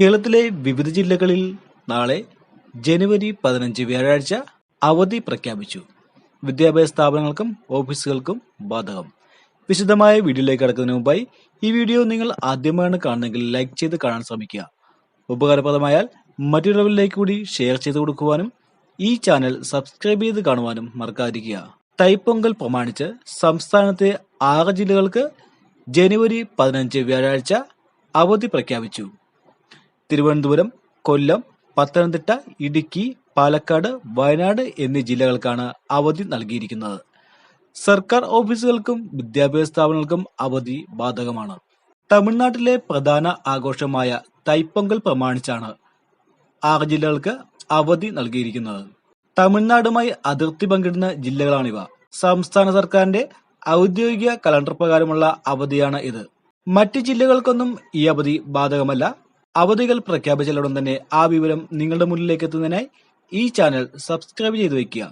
കേരളത്തിലെ വിവിധ ജില്ലകളിൽ നാളെ ജനുവരി പതിനഞ്ച് വ്യാഴാഴ്ച അവധി പ്രഖ്യാപിച്ചു. വിദ്യാഭ്യാസ സ്ഥാപനങ്ങൾക്കും ഓഫീസുകൾക്കും ബാധകം. വിശദമായ വീഡിയോയിലേക്ക് കടക്കുന്നതിന് മുമ്പായി ഈ വീഡിയോ നിങ്ങൾ ആദ്യമായാണ് കാണുന്നതെങ്കിൽ ലൈക്ക് ചെയ്ത് കാണാൻ ശ്രമിക്കുക. ഉപകാരപ്രദമായാൽ മറ്റുള്ളവരിലേക്ക് കൂടി ഷെയർ ചെയ്ത് കൊടുക്കുവാനും ഈ ചാനൽ സബ്സ്ക്രൈബ് ചെയ്ത് കാണുവാനും മറക്കാതിരിക്കുക. തൈപ്പൊങ്കൽ പ്രമാണിച്ച് സംസ്ഥാനത്തെ ആറ് ജില്ലകൾക്ക് ജനുവരി പതിനഞ്ച് വ്യാഴാഴ്ച അവധി പ്രഖ്യാപിച്ചു. തിരുവനന്തപുരം കൊല്ലം പത്തനംതിട്ട ഇടുക്കി പാലക്കാട് വയനാട് എന്നീ ജില്ലകൾക്കാണ് അവധി നൽകിയിരിക്കുന്നത്. സർക്കാർ ഓഫീസുകൾക്കും വിദ്യാഭ്യാസ സ്ഥാപനങ്ങൾക്കും അവധി ബാധകമാണ്. തമിഴ്നാട്ടിലെ പ്രധാന ആഘോഷമായ തൈപ്പൊങ്കൽ പ്രമാണിച്ചാണ് ആറ് ജില്ലകൾക്ക് അവധി നൽകിയിരിക്കുന്നത്. തമിഴ്നാടുമായി അതിർത്തി പങ്കിടുന്ന ജില്ലകളാണിവ. സംസ്ഥാന സർക്കാരിന്റെ ഔദ്യോഗിക കലണ്ടർ പ്രകാരമുള്ള അവധിയാണ് ഇത്. മറ്റ് ജില്ലകൾക്കൊന്നും ഈ അവധി ബാധകമല്ല. അവധികൾ പ്രഖ്യാപിച്ചാലുടൻ തന്നെ ആ വിവരം നിങ്ങളുടെ മുന്നിലേക്ക് എത്തുന്നതിനായി ഈ ചാനൽ സബ്സ്ക്രൈബ് ചെയ്തു വയ്ക്കുക.